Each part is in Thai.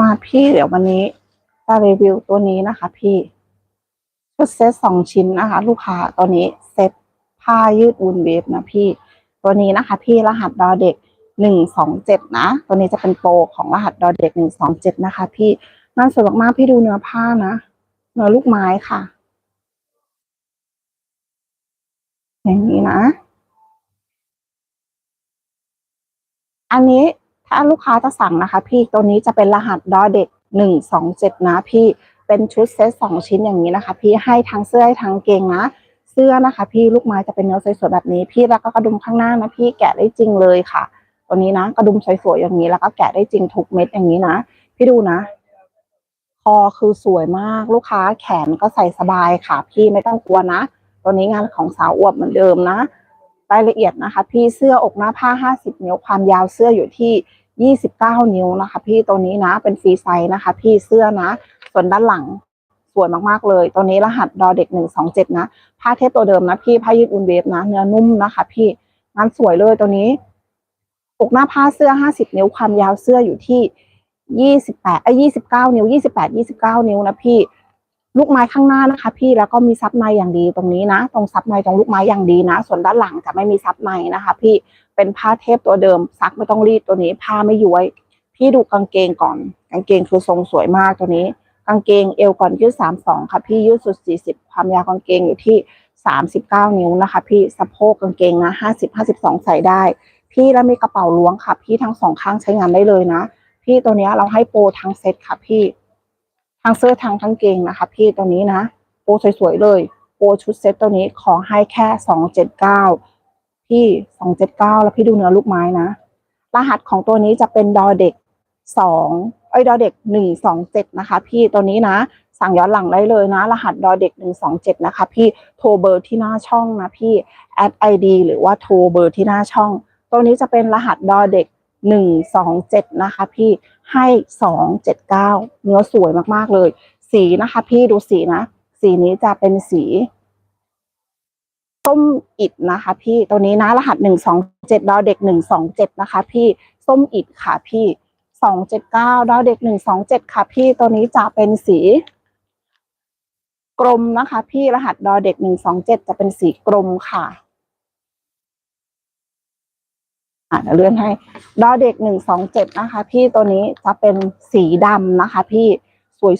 มาพี่เดี๋ยววันนี้จะรีวิวตัวนี้นะคะ พี่ชุดเซตสองชิ้นนะคะ ลูกค้าตัวนี้เซตผ้ายืดวูลเวฟนะพี่ ตัวนี้นะคะ พี่รหัสดอเด็กหนึ่งสองเจ็ดนะ ตัวนี้จะเป็นโปรของรหัสดอเด็กหนึ่งสองเจ็ดนะคะ พี่งาสวยมากๆพี่ดูเนื้อผ้านะเนื้อลูกไม้ค่ะ อย่างนี้นะ อันนี้ ถ้าลูกค้าจะสั่งนะคะ พี่ตัวนี้จะเป็นรหัสดอเด็กหนึ่งสองเจ็ดนะพี่เป็นชุดเซตสองชิ้นอย่างนี้นะคะ พี่ให้ทั้งเสื้อให้ทั้งเกงนะ เสื้อนะคะ พี่ลูกไม้จะเป็นเนื้อสวยๆแบบนี้ พี่แล้วก็กระดุมข้างหน้านะพี่แกะได้จริงเลยค่ะ ตัวนี้นะกระดุมสวยๆอย่างนี้แล้วก็แกะได้จริงทุกเม็ดอย่างนี้นะ พี่ดูนะคอคือสวยมากลูกค้าแขนก็ใส่สบายค่ะ พี่ไม่ต้องกลัวนะ ตัวนี้งานของสาวอวบเหมือนเดิมนะรายละเอียดนะคะ พี่เสื้ออกหน้าผ้า 50นิ้วความยาวเสื้ออยู่ที่ 29 นิ้วนะคะ พี่ตัวนี้นะเป็นฟรีไซส์นะคะ พี่เสื้อนะ ส่วนด้านหลังสวยมากๆเลยตัวนี้รหัสดอเด็ก 127 นะ ผ้าเทปตัวเดิมนะพี่ผ้ายืดอุ่นเวฟนะ เนื้อนุ่มนะคะ พี่งานสวยเลยตัวนี้อกหน้าผ้าเสื้อ 50 นิ้วความยาวเสื้ออยู่ที่ 28เอ้ย29 นิ้ว 28 29 นิ้วนะพี่ ลูกไม้ข้างหน้านะคะ พี่แล้วก็มีซับในอย่างดีตรงนี้นะ ตรงซับในตรงลูกไม้อย่างดีนะ ส่วนด้านหลังจะไม่มีซับในนะคะ พี่เป็นผ้าเทปตัวเดิมซักไม่ต้องรีดตัวนี้ ผ้าไม่ย้วย พี่ดูกางเกงก่อน กางเกงคือทรงสวยมากตัวนี้ กางเกงเอวก่อนยืดสามสองค่ะ พี่ยืดสุดสี่สิบความยาวกางเกงอยู่ที่สามสิบเก้านิ้วนะคะ พี่สะโพกกางเกงนะห้าสิบห้าสิบสองใส่ได้ พี่แล้วมีกระเป๋าล้วงค่ะ พี่ทั้งสองข้างใช้งานได้เลยนะ พี่ตัวนี้เราให้โปรทั้งเซ็ตค่ะพี่ ทั้งเสื้อทั้งกางเกงนะคะ พี่ตัวนี้นะโปรสวยๆเลย โปรชุดเซ็ตตัวนี้ขอให้แค่สองเจ็ดเก้าพี่สองเจ็ดเก้าแล้วพี่ดูเนื้อลูกไม้นะ รหัสของตัวนี้จะเป็นดอเด็กสองเอ้ดอเด็กหนึ่งสองเจ็ดนะคะ พี่ตัวนี้นะ สั่งย้อนหลังได้เลยนะ รหัสดอเด็กหนึ่งสองเจ็ดนะคะ พี่โทรเบอร์ที่หน้าช่องนะพี่แอดไอดีหรือว่าโทรเบอร์ที่หน้าช่อง ตัวนี้จะเป็นรหัสดอเด็กหนึ่งสองเจ็ดนะคะ พี่ ให้สองเจ็ดเก้าเนื้อสวยมากๆเลย สีนะคะ พี่ดูสีนะ สีนี้จะเป็นสีส้มอิดนะคะ พี่ตัวนี้นะรหัสหนึ่งสองเจ็ดดอเด็กหนึ่งสองเจ็ดนะคะ พี่ส้มอิดค่ะพี่สองเจ็ดเก้าดอเด็กหนึ่งสองเจ็ดค่ะ พี่ตัวนี้จะเป็นสีกรมนะคะ พี่รหัสดอเด็กหนึ่งสองเจ็ดจะเป็นสีกรมค่ะ อะเดี๋ยวเลื่อนให้ดอเด็กหนึ่งสองเจ็ดนะคะ พี่ตัวนี้จะเป็นสีดำนะคะ พี่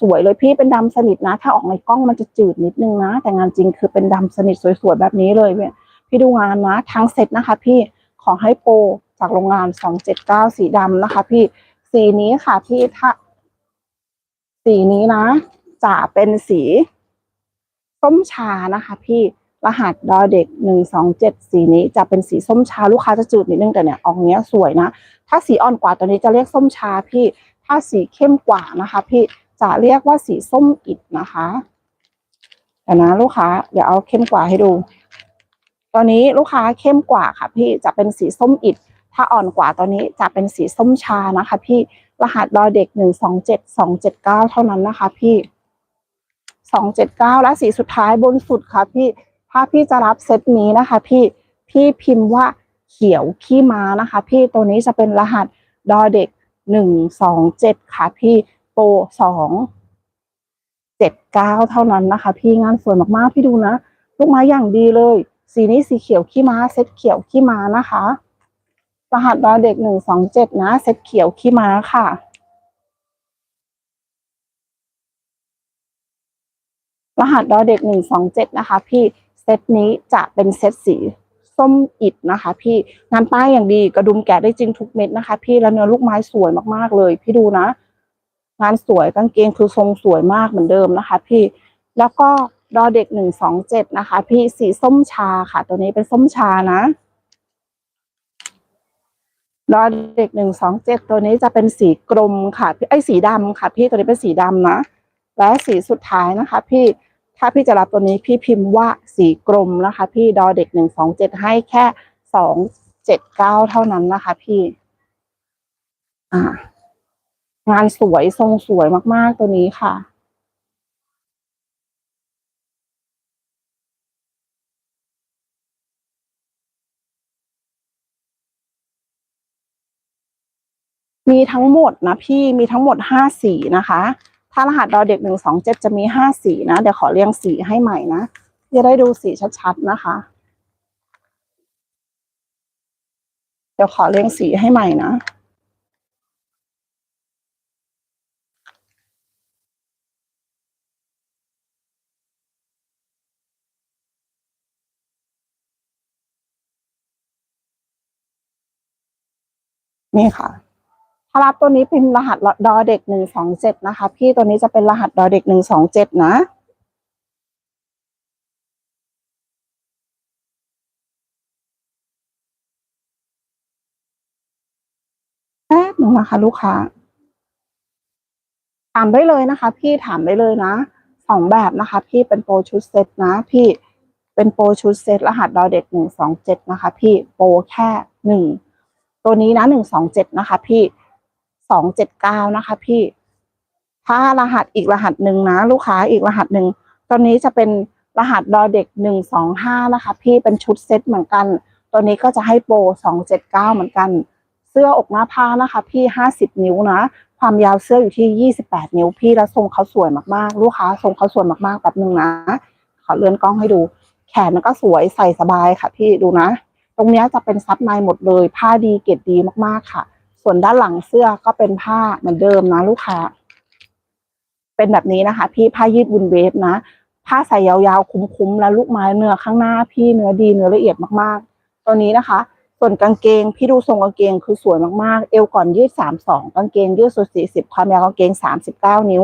สวยๆเลยพี่เป็นดำสนิทนะ ถ้าออกในกล้องมันจะจืดนิดนึงนะ แต่งานจริงคือเป็นดำสนิทสวยๆแบบนี้เลยเพี่ดูงานนะทั้งเซ็ตนะคะ พี่ขอให้โปรจากโรงงานสองเจ็ดเก้าสีดำนะคะ พี่สีนี้ค่ะพี่ถ้าสีนี้นะจะเป็นสีส้มชานะคะ พี่ รหัสดอเด็กหนึ่งสองเจ็ดสีนี้จะเป็นสีส้มชาลูกค้าจะจืดนิดนึงแต่เนี่ยออกเนี้ยสวยนะ ถ้าสีอ่อนกว่าตัวนี้จะเรียกส้มชาพี่ ถ้าสีเข้มกว่านะคะ พี่จะเรียกว่าสีส้มอิดนะคะแต่นะลูกค้าเดี๋ยวเอาเข้มกว่าให้ดู ตอนนี้ลูกค้าเข้มกว่าค่ะ พี่จะเป็นสีส้มอิดถ้าอ่อนกว่าตอนนี้จะเป็นสีส้มชานะคะ พี่รหัสดอเด็กหนึ่งสองเจ็ดสองเจ็ดเก้าเท่านั้นนะคะ พี่สองเจ็ดเก้าและสีสุดท้ายบนสุดค่ะ พี่ ถ้าพี่จะรับเซตนี้นะคะ พี่พี่พิมพ์ว่าเขียวขี้ม้านะคะ พี่ตัวนี้จะเป็นรหัสดอเด็กหนึ่งสองเจ็ดค่ะ พี่โปรสองเจ็ดเก้าเท่านั้นนะคะ พี่งานสวยมากๆพี่ดูนะลูกไม้อย่างดีเลย สีนี้สีเขียวขี้ม้าเซตเขียวขี้ม้านะคะ รหัสดอเด็กหนึ่งสองเจ็ดนะเซตเขียวขี้ม้าค่ะรหัสดอเด็กหนึ่งสองเจ็ดนะคะ พี่ เซตนี้จะเป็นเซตสีส้มอิดนะคะ พี่งานป้ายอย่างดีกระดุมแกะได้จริงทุกเม็ดนะคะ พี่แล้วเนื้อลูกไม้สวยมากๆเลย พี่ดูนะ งานสวยกางเกงคือทรงสวยมากเหมือนเดิมนะคะ พี่แล้วก็ดอเด็กหนึ่งสองเจ็ดนะคะ พี่สีส้มชาค่ะ ตัวนี้เป็นส้มชานะดอเด็กหนึ่งสองเจ็ดตัวนี้จะเป็นสีกรมค่ะ พี่ไอสีดำค่ะ พี่ตัวนี้เป็นสีดำนะและสีสุดท้ายนะคะ พี่ ถ้าพี่จะรับตัวนี้พี่พิมพ์ว่าสีกรมนะคะ พี่ดอเด็กหนึ่งสองเจ็ดให้แค่สองเจ็ดเก้าเท่านั้นนะคะ พี่อ่างานสวยทรงสวยมาก ๆ ตัวนี้ค่ะ มีทั้งหมดนะพี่มีทั้งหมดห้าสีนะคะ ถ้ารหัสดอเด็กหนึ่งสองเจ็ดจะมีห้าสีนะ เดี๋ยวขอเรียงสีให้ใหม่นะจะได้ดูสีชัดๆนะคะ เดี๋ยวขอเรียงสีให้ใหม่นะนี่ค่ะารับตัวนี้เป็นรหัสดอเด็กหนึ่งสองเจ็ดนะคะ พี่ตัวนี้จะเป็นรหัสดอเด็กหนึ่งสองเจ็ดนะแป๊บหนึ่งนะคะลูกค้า ถามได้เลยนะคะ พี่ถามได้เลยนะสองแบบนะคะ พี่เป็นโปรชุดเซตนะ พี่เป็นโปรชุดเซตรหัสดอเด็กหนึ่งสองเจ็ดนะคะ พี่โปรแค่หนึ่งตัวนี้นะหนึ่งสองเจ็ดนะคะ พี่ สองเจ็ดเก้านะคะ พี่ ถ้ารหัสอีกรหัสหนึ่งนะ ลูกค้าอีกรหัสหนึ่งตัวนี้จะเป็นรหัสดอเด็กหนึ่งสองห้านะคะ พี่เป็นชุดเซตเหมือนกัน ตัวนี้ก็จะให้โปรสองเจ็ดเก้าเหมือนกัน เสื้ออกหน้าผ้านะคะ พี่ห้าสิบนิ้วนะ ความยาวเสื้ออยู่ที่ยี่สิบแปดนิ้วพี่แล้วทรงเขาสวยมากๆ ลูกค้าทรงเขาสวยมากๆแบบหนึ่งนะ ขอเลื่อนกล้องให้ดู แขนมันก็สวยใส่สบายค่ะ พี่ดูนะ ตรงนี้จะเป็นซับในหมดเลย ผ้าดีเกรดดีมากๆค่ะ ส่วนด้านหลังเสื้อก็เป็นผ้าเหมือนเดิมนะลูกค้า เป็นแบบนี้นะคะ พี่ผ้ายืดวุนเวฟนะ ผ้าใส่ยาวๆคุ้มๆแล้วลูกไม้เนื้อข้างหน้าพี่เนื้อดีเนื้อละเอียดมากๆ ตัวนี้นะคะ ส่วนกางเกงพี่ดูทรงกางเกงคือสวยมากๆ เอวก่อนยืดสามสองกางเกงยืดสุดสี่สิบความยาวกางเกงสามสิบเก้านิ้ว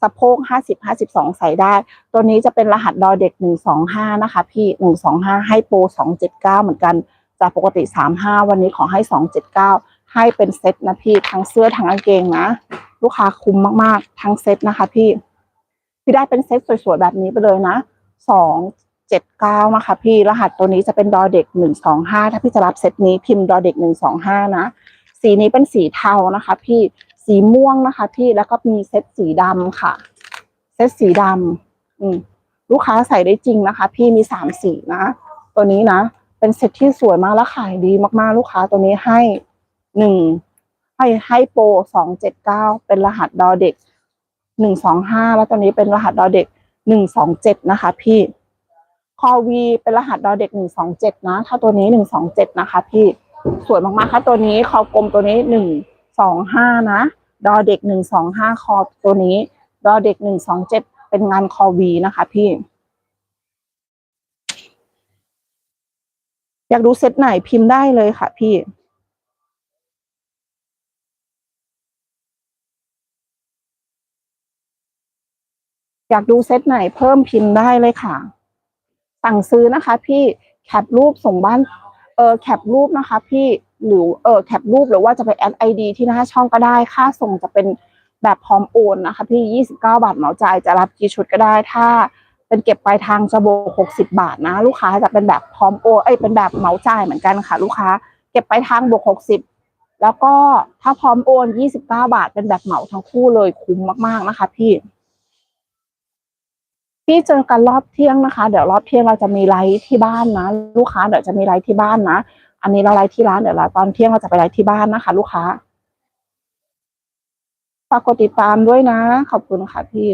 สะโพกห้าสิบห้าสิบสองใส่ได้ ตัวนี้จะเป็นรหัสดอเด็กหนึ่งสองห้านะคะ พี่หนึ่งสองห้าให้โปรสองเจ็ดเก้าเหมือนกันจากปกติสามห้าวันนี้ขอให้สองเจ็ดเก้า ให้เป็นเซ็ตนะพี่ทั้งเสื้อทั้งกางเกงนะ ลูกค้าคุ้มมากๆ ทั้งเซ็ตนะคะ พี่ พี่ได้เป็นเซ็ตสวยๆแบบนี้ไปเลยนะสองเจ็ดเก้านะคะ พี่รหัสตัวนี้จะเป็นดอเด็กหนึ่งสองห้าถ้าพี่จะรับเซตนี้พิมพ์ดอเด็กหนึ่งสองห้านะสีนี้เป็นสีเทานะคะ พี่สีม่วงนะคะ พี่แล้วก็มีเซตสีดำค่ะ เซตสีดำอืมลูกค้าใส่ได้จริงนะคะ พี่มีสามสีนะ ตัวนี้นะ เป็นเซตที่สวยมากและขายดีมากๆ ลูกค้าตัวนี้ให้ หนึ่งให้ให้โปรสองเจ็ดเก้าเป็นรหัสดอเด็กหนึ่งสองห้าแล้วตัวนี้เป็นรหัสดอเด็กหนึ่งสองเจ็ดนะคะ พี่คอวีเป็นรหัสดอเด็กหนึ่งสองเจ็ดนะ ถ้าตัวนี้หนึ่งสองเจ็ดนะคะ พี่สวยมากๆค่ะตัวนี้คอกลมตัวนี้หนึ่งสองห้านะดอเด็กหนึ่งสองห้าคอตัวนี้ ดอเด็กหนึ่งสองเจ็ดเป็นงานคอวีนะคะ พี่ อยากดูเซตไหนพิมพ์ได้เลยค่ะ พี่ อยากดูเซตไหนเพิ่มพิมพ์ได้เลยค่ะ สั่งซื้อนะคะ พี่แคปรูปส่งบ้านเออแคปรูปนะคะ พี่หรือเออแคปรูปหรือว่าจะไปแอดไอดีที่หน้าช่องก็ได้ ค่าส่งจะเป็นแบบพร้อมโอนนะคะ พี่ยี่สิบเก้าบาทเหมาจ่ายจะรับกี่ชุดก็ได้ ถ้าเป็นเก็บปลายทางจะโบหกสิบาทนะ ลูกค้าจะเป็นแบบพร้อมโอนเอ้ยเป็นแบบเหมาจ่ายเหมือนกันค่ะ ลูกค้า เก็บปลายทางบวกหกสิบแล้วก็ถ้าพร้อมโอนยี่สิบเก้าบาทเป็นแบบเหมาทั้งคู่เลยคุ้มมากๆนะคะ พี่ พี่เจอกันรอบเที่ยงนะคะ เดี๋ยวรอบเที่ยงเราจะมีไลฟ์ที่บ้านนะ ลูกค้าเดี๋ยวจะมีไลฟ์ที่บ้านนะ อันนี้เราไลฟ์ที่ร้านเดี๋ยวเราตอนเที่ยงเราจะไปไลฟ์ที่บ้านนะคะ ลูกค้าฝากกดติดตามด้วยนะ ขอบคุณค่ะพี่